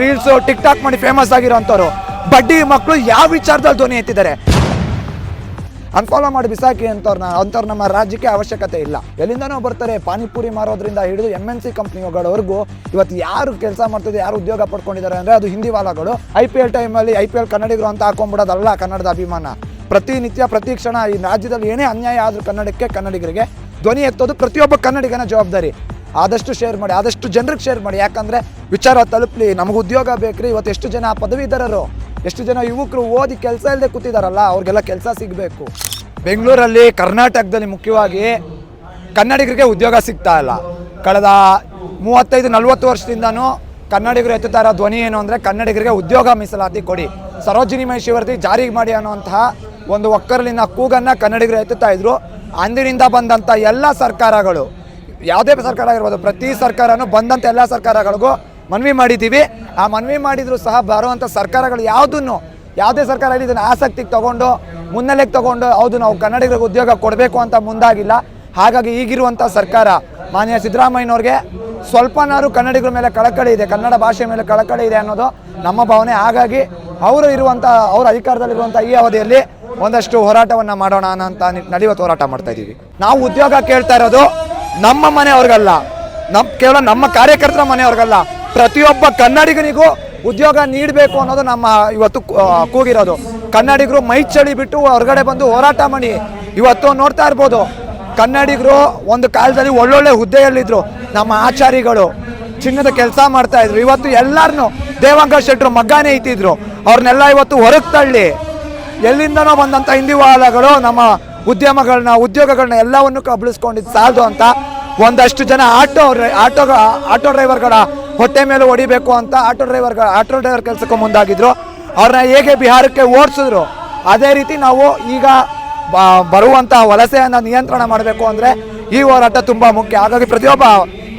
Reels TikTok ಮಾಡಿ famous ಆಗಿರೋಂಥವ್ರು. ಬಡ್ಡಿ ಮಕ್ಕಳು ಯಾವ ವಿಚಾರದಲ್ಲಿ ಧ್ವನಿ ಎತ್ತಿದ್ದಾರೆ? ಅನ್ಫಾಲೋ ಮಾಡಿ ಬಿಸಾಕಿ ಅಂತವ್ರನ್ನ ಅಂಥವ್ರು ನಮ್ಮ ರಾಜ್ಯಕ್ಕೆ ಅವಶ್ಯಕತೆ ಇಲ್ಲ. ಎಲ್ಲಿಂದನೋ ಬರ್ತಾರೆ, ಪಾನಿಪುರಿ ಮಾರೋದ್ರಿಂದ ಹಿಡಿದು ಎಂ ಎನ್ ಸಿ ಕಂಪ್ನಿಗಳವರೆಗೂ ಇವತ್ತು ಯಾರು ಕೆಲಸ ಮಾಡ್ತಿದೆ, ಯಾರು ಉದ್ಯೋಗ ಪಡ್ಕೊಂಡಿದ್ದಾರೆ ಅಂದರೆ ಅದು ಹಿಂದಿ ವಾಲಗಳು. ಐ ಪಿ ಎಲ್ ಟೈಮಲ್ಲಿ ಐ ಪಿ ಎಲ್ ಕನ್ನಡಿಗರು ಅಂತ ಹಾಕೊಂಡ್ಬಿಡೋದಲ್ಲ ಕನ್ನಡದ ಅಭಿಮಾನ. ಪ್ರತಿನಿತ್ಯ, ಪ್ರತಿ ಕ್ಷಣ ಈ ರಾಜ್ಯದಲ್ಲಿ ಏನೇ ಅನ್ಯಾಯ ಆದರೂ ಕನ್ನಡಕ್ಕೆ ಕನ್ನಡಿಗರಿಗೆ ಧ್ವನಿ ಎತ್ತೋದು ಪ್ರತಿಯೊಬ್ಬ ಕನ್ನಡಿಗನ ಜವಾಬ್ದಾರಿ. ಆದಷ್ಟು ಶೇರ್ ಮಾಡಿ, ಆದಷ್ಟು ಜನರಿಗೆ ಶೇರ್ ಮಾಡಿ. ಯಾಕಂದರೆ ವಿಚಾರ ತಲುಪಲಿ, ನಮಗೆ ಉದ್ಯೋಗ ಬೇಕ್ರಿ, ಇವತ್ತು ಎಷ್ಟು ಜನ ಪದವೀಧರರು, ಎಷ್ಟು ಜನ ಯುವಕರು ಓದಿ ಕೆಲಸ ಇಲ್ಲದೆ ಕೂತಿದಾರಲ್ಲ, ಅವ್ರಿಗೆಲ್ಲ ಕೆಲಸ ಸಿಗಬೇಕು. ಬೆಂಗಳೂರಲ್ಲಿ, ಕರ್ನಾಟಕದಲ್ಲಿ ಮುಖ್ಯವಾಗಿ ಕನ್ನಡಿಗರಿಗೆ ಉದ್ಯೋಗ ಸಿಗ್ತಾ ಇಲ್ಲ. ಕಳೆದ ಮೂವತ್ತೈದು, ನಲ್ವತ್ತು ವರ್ಷದಿಂದನೂ ಕನ್ನಡಿಗರು ಎತ್ತುತ್ತಾ ಇರೋ ಧ್ವನಿ ಏನು ಅಂದರೆ ಕನ್ನಡಿಗರಿಗೆ ಉದ್ಯೋಗ ಮೀಸಲಾತಿ ಕೊಡಿ. ಸರೋಜಿನಿ ಮಹಿಷಿವರ್ತಿ ಜಾರಿಗೆ ಮಾಡಿ ಅನ್ನುವಂತಹ ಒಂದು ಒಕ್ಕರಲಿನ ಕೂಗನ್ನು ಕನ್ನಡಿಗರು ಎತ್ತುತ್ತಾ ಇದ್ರು. ಅಂದಿನಿಂದ ಬಂದಂಥ ಎಲ್ಲ ಸರ್ಕಾರಗಳು ಯಾವುದೇ ಸರ್ಕಾರ ಆಗಿರ್ಬೋದು, ಪ್ರತಿ ಸರ್ಕಾರನೂ ಬಂದಂಥ ಎಲ್ಲ ಸರ್ಕಾರಗಳಿಗೂ ಮನವಿ ಮಾಡಿದ್ದೀವಿ. ಆ ಮನವಿ ಮಾಡಿದರೂ ಸಹ ಬರುವಂಥ ಸರ್ಕಾರಗಳು ಯಾವುದನ್ನು, ಯಾವುದೇ ಸರ್ಕಾರ ಇದನ್ನು ಆಸಕ್ತಿಗೆ ತಗೊಂಡು, ಮುನ್ನೆಲೆಗೆ ತಗೊಂಡು ಹೌದು ನಾವು ಕನ್ನಡಿಗರಿಗೆ ಉದ್ಯೋಗ ಕೊಡಬೇಕು ಅಂತ ಮುಂದಾಗಿಲ್ಲ. ಹಾಗಾಗಿ ಈಗಿರುವಂಥ ಸರ್ಕಾರ, ಮಾನ್ಯ ಸಿದ್ದರಾಮಯ್ಯನವ್ರಿಗೆ ಸ್ವಲ್ಪನಾರು ಕನ್ನಡಿಗರ ಮೇಲೆ ಕಳಕಳಿ ಇದೆ, ಕನ್ನಡ ಭಾಷೆ ಮೇಲೆ ಕಳಕಳಿ ಇದೆ ಅನ್ನೋದು ನಮ್ಮ ಭಾವನೆ. ಹಾಗಾಗಿ ಅವರು ಇರುವಂಥ ಅವರ ಅಧಿಕಾರದಲ್ಲಿರುವಂಥ ಈ ಅವಧಿಯಲ್ಲಿ ಒಂದಷ್ಟು ಹೋರಾಟವನ್ನು ಮಾಡೋಣ ನಿಟ್ಟಿನಲ್ಲಿ ಇವತ್ತು ಹೋರಾಟ ಮಾಡ್ತಾ ಇದ್ದೀವಿ. ನಾವು ಉದ್ಯೋಗ ಕೇಳ್ತಾ ಇರೋದು ನಮ್ಮ ಮನೆಯವ್ರಿಗಲ್ಲ ನಮ್ಮ ಕೇವಲ ನಮ್ಮ ಕಾರ್ಯಕರ್ತರ ಮನೆಯವ್ರಿಗಲ್ಲ ಪ್ರತಿಯೊಬ್ಬ ಕನ್ನಡಿಗನಿಗೂ ಉದ್ಯೋಗ ನೀಡಬೇಕು ಅನ್ನೋದು ನಮ್ಮ ಇವತ್ತು ಕೂಗಿರೋದು. ಕನ್ನಡಿಗರು ಮೈ ಚಳಿ ಬಿಟ್ಟು ಹೊರಗಡೆ ಬಂದು ಹೋರಾಟ ಮಾಡಿ. ಇವತ್ತು ನೋಡ್ತಾ ಇರ್ಬೋದು, ಕನ್ನಡಿಗರು ಒಂದು ಕಾಲದಲ್ಲಿ ಒಳ್ಳೊಳ್ಳೆ ಹುದ್ದೆಯಲ್ಲಿದ್ದರು ನಮ್ಮ ಆಚಾರಿಗಳು ಚಿನ್ನದ ಕೆಲಸ ಮಾಡ್ತಾ ಇದ್ರು. ಇವತ್ತು ಎಲ್ಲರನ್ನು ದೇವಾಂಗ ಶೆಟ್ಟರು ಮಗ್ಗಾನೇ ಇತ್ತಿದ್ರು ಅವ್ರನ್ನೆಲ್ಲ ಇವತ್ತು ಹೊರಗೆ ತಳ್ಳಿ. ಎಲ್ಲಿಂದನೋ ಬಂದಂಥ ಹಿಂದಿವಾಲಗಳು ನಮ್ಮ ಉದ್ಯಮಗಳನ್ನ, ಉದ್ಯೋಗಗಳನ್ನ ಎಲ್ಲವನ್ನು ಕಬಳಿಸ್ಕೊಂಡಿದ್ದು ಸಾಲದು ಅಂತ ಒಂದಷ್ಟು ಜನ ಆಟೋ ಆಟೋ ಆಟೋ ಡ್ರೈವರ್ಗಳ ಹೊಟ್ಟೆ ಮೇಲೆ ಹೊಡಿಬೇಕು ಅಂತ ಆಟೋ ಡ್ರೈವರ್ಗಳ ಆಟೋ ಡ್ರೈವರ್ ಕೆಲಸಕ್ಕೆ ಮುಂದಾಗಿದ್ರು. ಅವ್ರನ್ನ ಹೇಗೆ ಬಿಹಾರಕ್ಕೆ ಓಡಿಸಿದ್ರು? ಅದೇ ರೀತಿ ನಾವು ಈಗ ಬರುವಂತಹ ವಲಸೆಯನ್ನು ನಿಯಂತ್ರಣ ಮಾಡಬೇಕು ಅಂದರೆ ಈ ಹೋರಾಟ ತುಂಬ ಮುಖ್ಯ. ಹಾಗಾಗಿ ಪ್ರತಿಯೊಬ್ಬ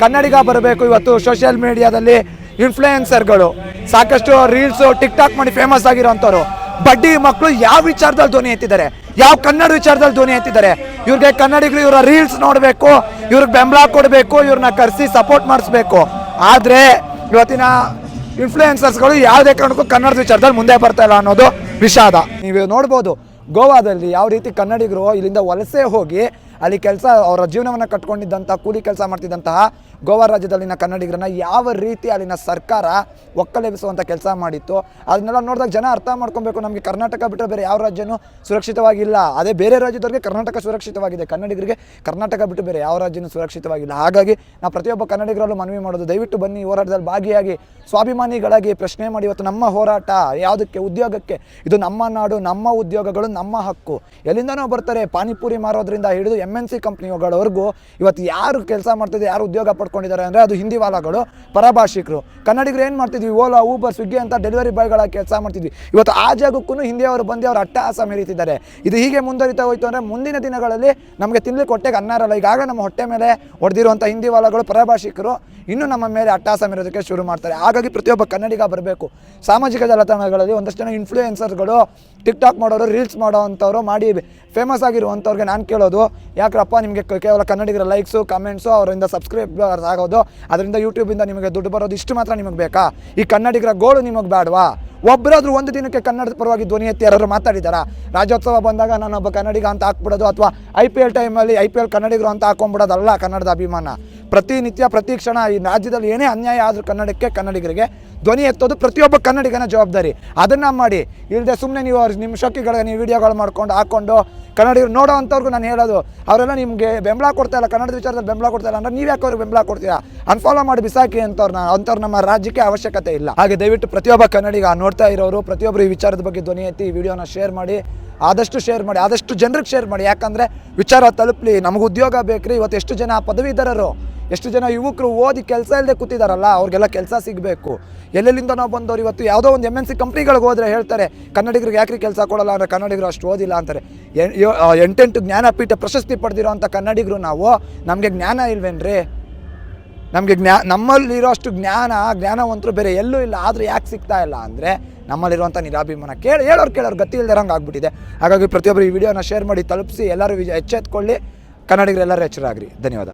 ಕನ್ನಡಿಗ ಬರಬೇಕು. ಇವತ್ತು ಸೋಷಿಯಲ್ ಮೀಡಿಯಾದಲ್ಲಿ ಇನ್ಫ್ಲೂಯೆನ್ಸರ್ಗಳು ಸಾಕಷ್ಟು ರೀಲ್ಸು, ಟಿಕ್ ಟಾಕ್ ಮಾಡಿ ಫೇಮಸ್ ಆಗಿರೋಂಥವ್ರು ಬಡ್ಡಿ ಮಕ್ಕಳು ಯಾವ ವಿಚಾರದಲ್ಲಿ ಧ್ವನಿ ಎತ್ತಿದ್ದಾರೆ? ಯಾವ ಕನ್ನಡ ವಿಚಾರದಲ್ಲಿ ಧ್ವನಿ ಎತ್ತಿದ್ದಾರೆ? ಇವ್ರಿಗೆ ಕನ್ನಡಿಗರು ಇವರ ರೀಲ್ಸ್ ನೋಡಬೇಕು, ಇವ್ರಿಗೆ ಬೆಂಬಲ ಕೊಡಬೇಕು, ಇವ್ರನ್ನ ಕರೆಸಿ ಸಪೋರ್ಟ್ ಮಾಡಿಸ್ಬೇಕು. ಆದರೆ ಇವತ್ತಿನ ಇನ್ಫ್ಲೂಯೆನ್ಸರ್ಸ್ಗಳು ಯಾವುದೇ ಕಾರಣಕ್ಕೂ ಕನ್ನಡದ ವಿಚಾರದಲ್ಲಿ ಮುಂದೆ ಬರ್ತಾ ಇಲ್ಲ ಅನ್ನೋದು ವಿಷಾದ. ನೀವು ನೋಡ್ಬೋದು, ಗೋವಾದಲ್ಲಿ ಯಾವ ರೀತಿ ಕನ್ನಡಿಗರು ಇಲ್ಲಿಂದ ವಲಸೆ ಹೋಗಿ ಅಲ್ಲಿ ಕೆಲಸ, ಅವರ ಜೀವನವನ್ನು ಕಟ್ಕೊಂಡಿದ್ದಂಥ ಕೂಲಿ ಕೆಲಸ ಮಾಡ್ತಿದ್ದಂತಹ ಗೋವಾ ರಾಜ್ಯದಲ್ಲಿನ ಕನ್ನಡಿಗರನ್ನ ಯಾವ ರೀತಿ ಅಲ್ಲಿನ ಸರ್ಕಾರ ಒಕ್ಕಲೆಬಿಸುವಂಥ ಕೆಲಸ ಮಾಡಿತ್ತು, ಅದನ್ನೆಲ್ಲ ನೋಡಿದಾಗ ಜನ ಅರ್ಥ ಮಾಡ್ಕೊಬೇಕು. ನಮಗೆ ಕರ್ನಾಟಕ ಬಿಟ್ಟರೆ ಬೇರೆ ಯಾವ ರಾಜ್ಯನೂ ಸುರಕ್ಷಿತವಾಗಿಲ್ಲ. ಅದೇ ಬೇರೆ ರಾಜ್ಯದವ್ರಿಗೆ ಕರ್ನಾಟಕ ಸುರಕ್ಷಿತವಾಗಿದೆ. ಕನ್ನಡಿಗರಿಗೆ ಕರ್ನಾಟಕ ಬಿಟ್ಟು ಬೇರೆ ಯಾವ ರಾಜ್ಯನೂ ಸುರಕ್ಷಿತವಾಗಿಲ್ಲ. ಹಾಗಾಗಿ ನಾವು ಪ್ರತಿಯೊಬ್ಬ ಕನ್ನಡಿಗರಲ್ಲೂ ಮನವಿ ಮಾಡೋದು, ದಯವಿಟ್ಟು ಬನ್ನಿ ಹೋರಾಟದಲ್ಲಿ ಭಾಗಿಯಾಗಿ. ಸ್ವಾಭಿಮಾನಿಗಳಾಗಿ ಪ್ರಶ್ನೆ ಮಾಡಿ, ಇವತ್ತು ನಮ್ಮ ಹೋರಾಟ ಯಾವುದಕ್ಕೆ, ಉದ್ಯೋಗಕ್ಕೆ? ಇದು ನಮ್ಮ ನಾಡು, ನಮ್ಮ ಉದ್ಯೋಗಗಳು, ನಮ್ಮ ಹಕ್ಕು. ಎಲ್ಲಿಂದನೋ ಬರ್ತಾರೆ? ಪಾನಿಪುರಿ ಮಾರೋದ್ರಿಂದ ಹಿಡಿದು ಎಂ ಎನ್ ಸಿ ಕಂಪ್ನಿಗಳವರೆಗೂ ಇವತ್ತು ಯಾರು ಕೆಲಸ ಮಾಡ್ತಿದ್ದೆ ಯಾರು ಉದ್ಯೋಗ ಪಡ್ಕೊಂಡಿದ್ದಾರೆ ಅಂದರೆ ಅದು ಹಿಂದಿ ವಾಲಾಗಳು, ಪರಭಾಷಿಕರು. ಕನ್ನಡಿಗರು ಏನು ಮಾಡ್ತಿದ್ವಿ? ಓಲಾ ಊಬರ್ ಸ್ವಿಗ್ಗಿ ಅಂತ ಡೆಲಿವರಿ ಬಾಯ್ಗಳ ಕೆಲಸ ಮಾಡ್ತಿದ್ವಿ. ಇವತ್ತು ಆ ಜಾಗಕ್ಕೂ ಹಿಂದಿಯವರು ಬಂದು ಅಟ್ಟ ಅಟ್ಟಹಾಸ ಮೆರೀತಿದ್ದಾರೆ. ಇದು ಹೀಗೆ ಮುಂದುವರಿತಾ ಹೋಯ್ತು ಅಂದರೆ ಮುಂದಿನ ದಿನಗಳಲ್ಲಿ ನಮಗೆ ತಿನ್ಲಿಕ್ಕೆ ಹೊಟ್ಟೆಗೆ ಅನ್ನ ಇರಲ್ಲ. ಈಗಾಗ ನಮ್ಮ ಹೊಟ್ಟೆ ಮೇಲೆ ಹೊಡೆದಿರುವಂಥ ಹಿಂದಿ ವಾಲಗಳು, ಪರಭಾಷಿಕರು ಇನ್ನೂ ನಮ್ಮ ಮೇಲೆ ಅಟ್ಟಹಾಸ ಮೆರೋದಕ್ಕೆ ಶುರು ಮಾಡ್ತಾರೆ. ಹಾಗಾಗಿ ಪ್ರತಿಯೊಬ್ಬ ಕನ್ನಡಿಗ ಬರಬೇಕು. ಸಾಮಾಜಿಕ ಜಾಲತಾಣಗಳಲ್ಲಿ ಒಂದಷ್ಟು ಜನ ಇನ್ಫ್ಲೂಯೆನ್ಸರ್ಗಳು ಟಿಕ್ ಟಾಕ್ ಮಾಡೋರು ರೀಲ್ಸ್ ಮಾಡೋ ಅಂಥವ್ರು ಮಾಡಿ ಫೇಮಸ್ ಆಗಿರುವಂಥವ್ರಿಗೆ ನಾನು ಕೇಳೋದು ಯಾಕ್ರಪ್ಪ ನಿಮಗೆ ಕೇವಲ ಕನ್ನಡಿಗರ ಲೈಕ್ಸು ಕಮೆಂಟ್ಸು ಅವರಿಂದ ಸಬ್ಸ್ಕ್ರೈಬರ್ಸ್ ಆಗೋದು, ಅದರಿಂದ ಯೂಟ್ಯೂಬಿಂದ ನಿಮಗೆ ದುಡ್ಡು ಬರೋದು ಇಷ್ಟು ಮಾತ್ರ ನಿಮಗೆ ಬೇಕಾ? ಈ ಕನ್ನಡಿಗರ ಗೋಳು ನಿಮಗೆ ಬೇಡವಾ? ಒಬ್ಬರಾದ್ರೂ ಒಂದು ದಿನಕ್ಕೆ ಕನ್ನಡದ ಪರವಾಗಿ ಧ್ವನಿ ಎತ್ತಿ ಯಾರಾದರೂ ಮಾತಾಡಿದಾರಾ? ರಾಜ್ಯೋತ್ಸವ ಬಂದಾಗ ನಾನೊಬ್ಬ ಕನ್ನಡಿಗ ಅಂತ ಹಾಕ್ಬಿಡೋದು ಅಥವಾ ಐ ಪಿ ಎಲ್ ಟೈಮಲ್ಲಿ ಐ ಪಿ ಎಲ್ ಕನ್ನಡಿಗರು ಅಂತ ಹಾಕೊಂಡ್ಬಿಡೋದಲ್ಲ ಕನ್ನಡದ ಅಭಿಮಾನ. ಪ್ರತಿನಿತ್ಯ ಪ್ರತಿ ಕ್ಷಣ ಈ ರಾಜ್ಯದಲ್ಲಿ ಏನೇ ಅನ್ಯಾಯ ಆದರೂ ಕನ್ನಡಕ್ಕೆ ಕನ್ನಡಿಗರಿಗೆ ಧ್ವನಿ ಎತ್ತೋದು ಪ್ರತಿಯೊಬ್ಬ ಕನ್ನಡಿಗನ ಜವಾಬ್ದಾರಿ. ಅದನ್ನು ಮಾಡಿ ಇಲ್ಲದೆ ಸುಮ್ಮನೆ ನೀವು ಅವ್ರ ನಿಮ್ಮ ಶೋಕಿಗಳಿಗೆ ನೀವು ವಿಡಿಯೋಗಳು ಮಾಡ್ಕೊಂಡು ಹಾಕ್ಕೊಂಡು ಕನ್ನಡಿಗರು ನೋಡೋ ಅಂಥವ್ರಿಗೂ ನಾನು ಹೇಳೋದು, ಅವರೆಲ್ಲ ನಿಮಗೆ ಬೆಂಬಲ ಕೊಡ್ತಾ ಇಲ್ಲ, ಕನ್ನಡದ ವಿಚಾರದಲ್ಲಿ ಬೆಂಬಲ ಕೊಡ್ತಾ ಇಲ್ಲ ಅಂದ್ರೆ ನೀವು ಯಾಕೆ ಅವ್ರಿಗೆ ಬೆಂಬಲ ಕೊಡ್ತೀರಾ? ಅನ್ಫಾಲೋ ಮಾಡಿ ಬಿಸಾಕಿ ಅಂತವ್ರನ್ನ ಅಂಥವ್ರು ನಮ್ಮ ರಾಜ್ಯಕ್ಕೆ ಅವಶ್ಯಕತೆ ಇಲ್ಲ. ಹಾಗೆ ದಯವಿಟ್ಟು ಪ್ರತಿಯೊಬ್ಬ ಕನ್ನಡಿಗ ನೋಡ್ತಾ ಇರೋರು ಪ್ರತಿಯೊಬ್ಬರು ಈ ವಿಚಾರದ ಬಗ್ಗೆ ಧ್ವನಿ ಎತ್ತಿ ವಿಡಿಯೋನ ಶೇರ್ ಮಾಡಿ, ಆದಷ್ಟು ಶೇರ್ ಮಾಡಿ, ಆದಷ್ಟು ಜನರಿಗೆ ಶೇರ್ ಮಾಡಿ. ಯಾಕಂದರೆ ವಿಚಾರ ತಲುಪಲಿ, ನಮಗೆ ಉದ್ಯೋಗ ಬೇಕ್ರಿ, ಇವತ್ತು ಎಷ್ಟು ಜನ ಪದವೀಧರರು, ಎಷ್ಟು ಜನ ಯುವಕರು ಓದಿ ಕೆಲಸ ಇಲ್ಲದೆ ಕೂತಿದಾರಲ್ಲ, ಅವ್ರಿಗೆಲ್ಲ ಕೆಲಸ ಸಿಗಬೇಕು. ಎಲ್ಲೆಲ್ಲಿಂದ ನಾವು ಬಂದವರು ಇವತ್ತು? ಯಾವುದೋ ಒಂದು ಎಂ ಎನ್ ಸಿ ಕಂಪ್ನಿಗಳಿಗೆ ಹೋದರೆ ಹೇಳ್ತಾರೆ, ಕನ್ನಡಿಗರಿಗೆ ಯಾಕ್ರಿ ಕೆಲಸ ಕೊಡಲ್ಲ ಅಂದರೆ ಕನ್ನಡಿಗರು ಅಷ್ಟು ಓದಿಲ್ಲ ಅಂತಾರೆ. ಎಂಟೆಂಟು ಜ್ಞಾನಪೀಠ ಪ್ರಶಸ್ತಿ ಪಡೆದಿರೋ ಅಂಥ ಕನ್ನಡಿಗರು ನಾವು, ನಮಗೆ ಜ್ಞಾನ ಇಲ್ವೇನ್ರಿ? ನಮಗೆ ಜ್ಞಾ ನಮ್ಮಲ್ಲಿರೋ ಅಷ್ಟು ಜ್ಞಾನ, ಜ್ಞಾನವಂತರು ಬೇರೆ ಎಲ್ಲೂ ಇಲ್ಲ. ಆದರೂ ಯಾಕೆ ಸಿಗ್ತಾ ಇಲ್ಲ ಅಂದರೆ ನಮ್ಮಲ್ಲಿರುವಂಥ ನಿರಾಭಿಮಾನ. ಕೇಳಿ, ಹೇಳೋರು ಕೇಳೋರು ಗತಿ ಇಲ್ದಿರಂಗೆ ಆಗ್ಬಿಟ್ಟಿದೆ. ಹಾಗಾಗಿ ಪ್ರತಿಯೊಬ್ಬರು ಈ ವಿಡಿಯೋನ ಶೇರ್ ಮಾಡಿ, ತಲುಪಿಸಿ, ಎಲ್ಲರೂ ವಿಜ ಎಚ್ಚೆತ್ಕೊಳ್ಳಿ. ಕನ್ನಡಿಗರೆಲ್ಲರೂ ಎಚ್ಚರಾಗ್ರಿ. ಧನ್ಯವಾದ.